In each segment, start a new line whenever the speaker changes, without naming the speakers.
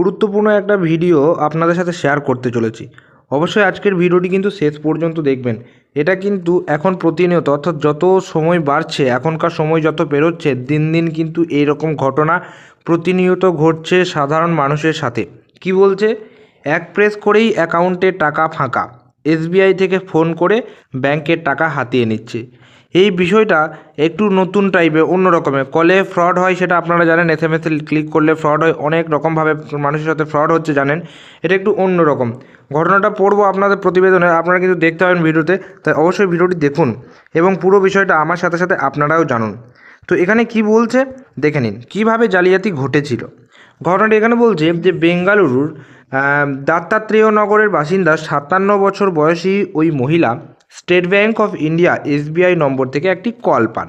গুরুত্বপূর্ণ একটা ভিডিও আপনাদের সাথে শেয়ার করতে চলেছি। অবশ্যই আজকের ভিডিওটি কিন্তু শেষ পর্যন্ত দেখবেন। এটা কিন্তু এখন প্রতিনিয়ত, অর্থাৎ যত সময় বাড়ছে, এখনকার সময় যত পেরোচ্ছে দিন দিন কিন্তু এই রকম ঘটনা প্রতিনিয়ত ঘটছে সাধারণ মানুষের সাথে। কি বলছে? এক প্রেস করেই অ্যাকাউন্টে টাকা ফাঁকা। এসবিআই থেকে ফোন করে ব্যাংকের টাকা হাতিয়ে নিচ্ছে। এই বিষয়টা একটু নতুন টাইপের অন্য রকমের। কলে ফ্রড হয় সেটা আপনারা জানেন এস এম ক্লিক করলে ফ্রড হয়। অনেক রকমভাবে মানুষের সাথে ফ্রড হচ্ছে জানেন। এটা একটু অন্য রকম। ঘটনাটা পড়ব আপনাদের প্রতিবেদনে, আপনারা কিন্তু দেখতে পাবেন ভিডিওতে। তাই অবশ্যই ভিডিওটি দেখুন এবং পুরো বিষয়টা আমার সাথে সাথে আপনারাও জানুন। তো এখানে কি বলছে? দেখে নিন। কীভাবে জালিয়াতি ঘটেছিল? ঘটনাটি এখানে বলছে যে বেঙ্গালুরুর দত্তাত্রেয় নগরের বাসিন্দা সাতান্ন বছর বয়সী ওই মহিলা State Bank of India SBI নম্বর থেকে একটি কল পান।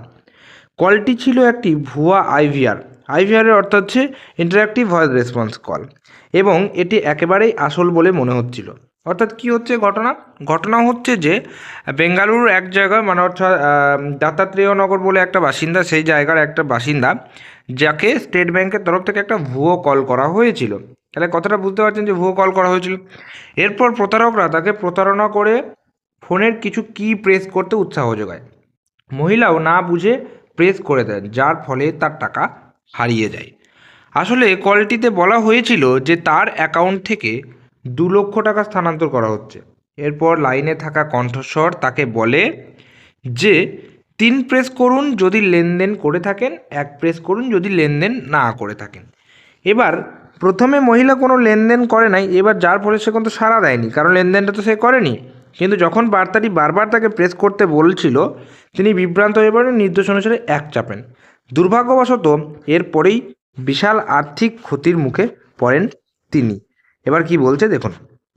কলটি ছিল একটি ভুয়া আইভিআর আইভিআরের অর্থ হচ্ছে ইন্টারাক্টিভ ভয়েস রেসপন্স কল এবং এটি একেবারেই আসল বলে মনে হচ্ছিল। অর্থাৎ কি হচ্ছে ঘটনা? ঘটনা হচ্ছে যে বেঙ্গালুরুর এক জায়গায় মানে অর্থাৎ দত্তাত্রেয় নগর বলে একটা বাসিন্দা, সেই জায়গার একটা বাসিন্দা, যাকে স্টেট ব্যাংকের তরফ থেকে একটা ভুয়ো কল করা হয়েছিল। তাহলে কথাটা বুঝতে পারছেন যে ভুয়ো কল করা হয়েছিল। এরপর প্রতারকরা তাকে প্রতারণা করে ফোনের কিছু কি প্রেস করতে উৎসাহ যোগায়? মহিলাও না বুঝে প্রেস করে দেন, যার ফলে তার টাকা হারিয়ে যায়। আসলে কলটিতে বলা হয়েছিল যে তার অ্যাকাউন্ট থেকে দু লক্ষ টাকা স্থানান্তর করা হচ্ছে। এরপর লাইনে থাকা কণ্ঠস্বর তাকে বলে যে, তিন প্রেস করুন যদি লেনদেন করে থাকেন, এক প্রেস করুন যদি লেনদেন না করে থাকেন। এবার, প্রথমে মহিলা কোনো লেনদেন করে নাই, এবার যার ফলে সে কিন্তু সাড়া দেয়নি, কারণ লেনদেনটা তো সে করেনি। কিন্তু যখন বার্তাটি বারবার তাকে প্রেস করতে বলছিল, তিনি বিভ্রান্ত হয়ে পড়েন, নির্দেশ অনুসারে এক চাপেন। দুর্ভাগ্যবশত, এরপরেই বিশাল আর্থিক ক্ষতির মুখে পড়েন তিনি। এবার কি বলছে দেখুন।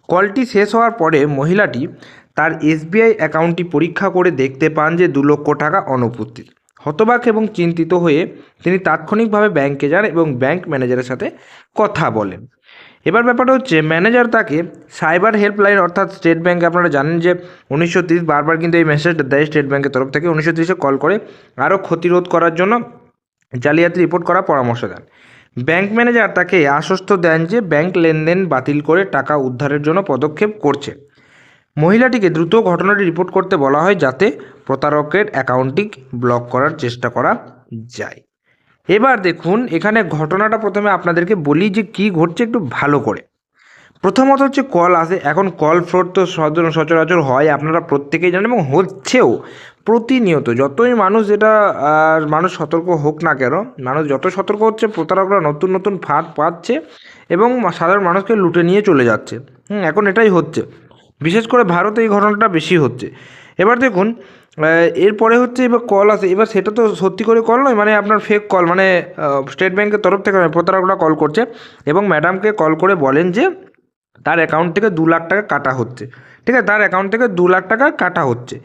কলটি শেষ হওয়ার পরে মহিলাটি তার এসবিআই অ্যাকাউন্টটি পরীক্ষা করে দেখতে পান যে দু লক্ষ টাকা অনুপস্থিত। হতবাক এবং চিন্তিত হয়ে তিনি তাৎক্ষণিকভাবে ব্যাংকে যান এবং ব্যাংক ম্যানেজারের সাথে কথা বলেন। এবার ব্যাপারটা হচ্ছে ম্যানেজার তাকে সাইবার হেল্পলাইন অর্থাৎ স্টেট ব্যাংক আপনারা জানেন যে উনিশশো তিরিশ বারবার কিন্তু এই মেসেজটা দেয় স্টেট ব্যাংকের তরফ থেকে। উনিশশো তিরিশে কল করে আরও ক্ষতিরোধ করার জন্য জালিয়াতি রিপোর্ট করার পরামর্শ দেন। ব্যাংক ম্যানেজার তাকে আশ্বস্ত দেন যে ব্যাংক লেনদেন বাতিল করে টাকা উদ্ধারের জন্য পদক্ষেপ করছে। মহিলাটিকে দ্রুত ঘটনাটি রিপোর্ট করতে বলা হয় যাতে প্রতারকের অ্যাকাউন্টটি ব্লক করার চেষ্টা করা যায়। এবার দেখুন, এখানে ঘটনাটা প্রথমে আপনাদেরকে বলি যে কি ঘটছে একটু ভালো করে। প্রথমত হচ্ছে কল আসে, এখন কল ফ্রড তো সচর সচরাচর হয়, আপনারা প্রত্যেকেই জানেন এবং হচ্ছেও প্রতিনিয়ত। যতই মানুষ এটা মানুষ সতর্ক হোক না কেন, মানুষ যত সতর্ক হচ্ছে, প্রতারকরা নতুন নতুন ফাঁদ পাচ্ছে এবং সাধারণ মানুষকে লুটে নিয়ে চলে যাচ্ছে। হুম, এখন এটাই হচ্ছে। বিশেষ করে ভারতে এই ঘটনাটা বেশি হচ্ছে। এবার দেখুন এরপরে হচ্ছে এবার কল আসে। এবার সেটা তো সত্যি করে কল নয় মানে আপনার ফেক কল মানে স্টেট ব্যাংকের তরফ থেকে প্রতারকরা কল করছে এবং ম্যাডামকে কল করে বলেন যে তার অ্যাকাউন্ট থেকে দু লাখ টাকা কাটা হচ্ছে। ঠিক আছে? তার অ্যাকাউন্ট থেকে দু লাখ টাকা কাটা হচ্ছে।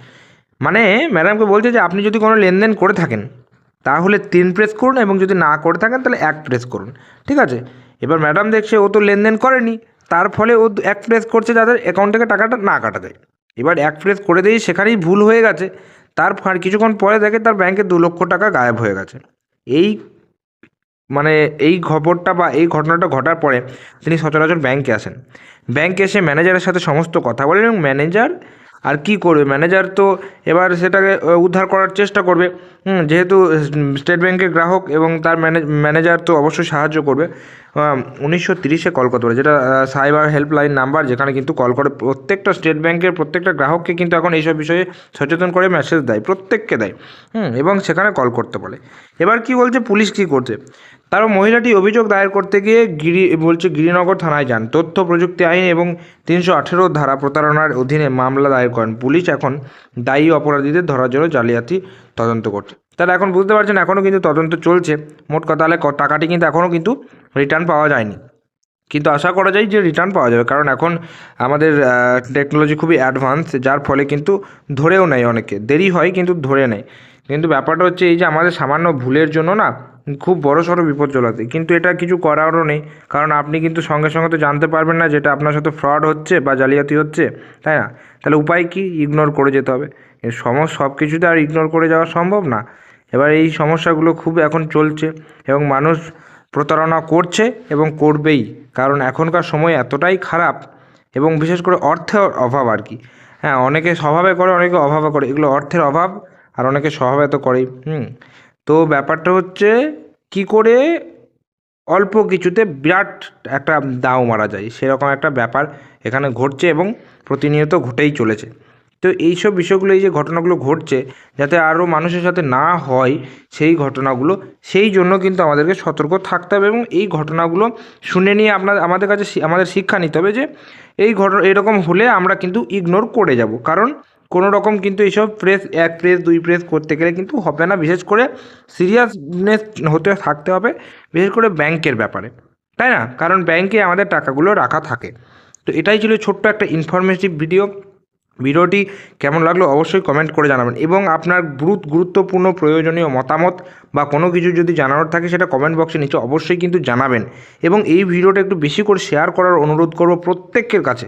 মানে ম্যাডামকে বলছে যে, আপনি যদি কোনো লেনদেন করে থাকেন, তাহলে তিন প্রেস করুন এবং যদি না করে থাকেন, তাহলে এক প্রেস করুন। ঠিক আছে? এবার ম্যাডাম দেখছে, ও তো লেনদেন করেনি। তার ফলে ও এক প্রেস করছে যাদের অ্যাকাউন্ট থেকে টাকাটা না কাটা দেয়। এবার এক প্রেস করে দিয়েই সেখানেই ভুল হয়ে গেছে। তার ফার কিছুক্ষণ পরে দেখে তার ব্যাংকে দু লক্ষ টাকা গায়েব হয়ে গেছে। এই মানে এই খবরটা বা এই ঘটনাটা ঘটার পরে তিনি সচরাচর ব্যাংকে আসেন। ব্যাংকে এসে ম্যানেজারের সাথে সমস্ত কথা বলেন এবং ম্যানেজার আর কি করবে? ম্যানেজার তো এবার সেটাকে উদ্ধার করার চেষ্টা করবে। যেহেতু স্টেট ব্যাংকের গ্রাহক এবং তার ম্যানে ম্যানেজার তো অবশ্যই সাহায্য করবে। উনিশশো তিরিশে কল করতে পারে যেটা সাইবার হেল্পলাইন নাম্বার যেখানে কিন্তু কল করে প্রত্যেকটা স্টেট ব্যাংকের প্রত্যেকটা গ্রাহককে কিন্তু এখন এইসব বিষয়ে সচেতন করে মেসেজ দেয়, প্রত্যেককে দেয়। হুম, এবং সেখানে কল করতে বলে। এবার কি বলছে? পুলিশ কি করছে? তারও মহিলাটি অভিযোগ দায়ের করতে গিয়ে গিরি, বলছে গিরিনগর থানায় যান। তথ্য, প্রযুক্তি আইন এবং তিনশো আঠেরো ধারা প্রতারণার অধীনে মামলা দায়ের করেন পুলিশ। এখন দায়ী অপরাধীদের ধরার জন্য জালিয়াতি তদন্ত করছে। তাহলে এখন বুঝতে পারছেন, এখনও কিন্তু তদন্ত চলছে। মোট কথা তাহলে টাকাটি কিন্তু এখনও কিন্তু রিটার্ন পাওয়া যায়নি। কিন্তু আশা করা যায় যে রিটার্ন পাওয়া যাবে। কারণ এখন আমাদের টেকনোলজি খুবই অ্যাডভান্স যার ফলে কিন্তু ধরেও নেয় অনেকে। দেরি হয় কিন্তু ধরে নেয়। কিন্তু ব্যাপারটা হচ্ছে এই যে আমাদের সামান্য ভুলের জন্য না খুব বড় সড়ো বিপদ চলাতে কিন্তু এটা কিছু করারও নেই, কারণ আপনি কিন্তু সঙ্গে সঙ্গে তো জানতে পারবেন না যেটা আপনার সাথে ফ্রড হচ্ছে বা জালিয়াতি হচ্ছে, তাই না? তাহলে উপায় কি? ইগনোর করে যেতে হবে। সমস্ত সব কিছুতে আর ইগনোর করে যাওয়া সম্ভব না। এবার এই সমস্যাগুলো খুব এখন চলছে এবং মানুষ প্রতারণা করছে এবং করবেই, কারণ এখনকার সময় এতটাই খারাপ এবং বিশেষ করে অর্থের অভাব আর কি। হ্যাঁ অনেকে স্বভাবে করে, অনেকে অভাবে করে। এগুলো অর্থের অভাব আর অনেকে স্বভাবে তো করেই, হুম। তো ব্যাপারটা হচ্ছে কি করে অল্প কিছুতে বিরাট একটা দাও মারা যায়, সেরকম একটা ব্যাপার এখানে ঘটছে এবং প্রতিনিয়ত ঘটেই চলেছে। তো এইসব বিষয়গুলো, এই যে ঘটনাগুলো ঘটছে, যাতে আরও মানুষের সাথে না হয় সেই ঘটনাগুলো, সেই জন্য কিন্তু আমাদেরকে সতর্ক থাকতে হবে এবং এই ঘটনাগুলো শুনে নিয়ে আপনার, আমাদের কাছে আমাদের শিক্ষা নিতে হবে যে এই ঘটনা, এরকম হলে আমরা কিন্তু ইগনোর করে যাব। কারণ কোনো রকম কিন্তু এইসব প্রেস এক প্রেস দুই প্রেস করতে গেলে কিন্তু হবে না। বিশেষ করে সিরিয়াসনেস হতে থাকতে হবে, বিশেষ করে ব্যাংকের ব্যাপারে। তাই না? কারণ ব্যাংকে আমাদের টাকাগুলো রাখা থাকে। তো এটাই ছিল ছোট্ট একটা ইনফরমেটিভ ভিডিও ভিডিওটি কেমন লাগল অবশ্যই কমেন্ট করে জানাবেন। এবং আপনার গুরুত, গুরুত্বপূর্ণ প্রয়োজনীয় মতামত বা কোনো কিছু যদি জানানোর থাকে, সেটা কমেন্ট বক্সে নিচে অবশ্যই কিন্তু জানাবেন। এবং এই ভিডিওটা একটু বেশি করে শেয়ার করার অনুরোধ করব প্রত্যেকের কাছে।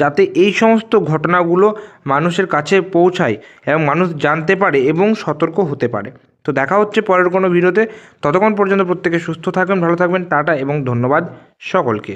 যাতে এই সমস্ত ঘটনাগুলো মানুষের কাছে পৌঁছায় এবং মানুষ জানতে পারে এবং সতর্ক হতে পারে। তো দেখা হচ্ছে পরের কোনো ভিডিওতে। ততক্ষণ পর্যন্ত প্রত্যেকে সুস্থ থাকবেন, ভালো থাকবেন, টাটা এবং ধন্যবাদ সকলকে।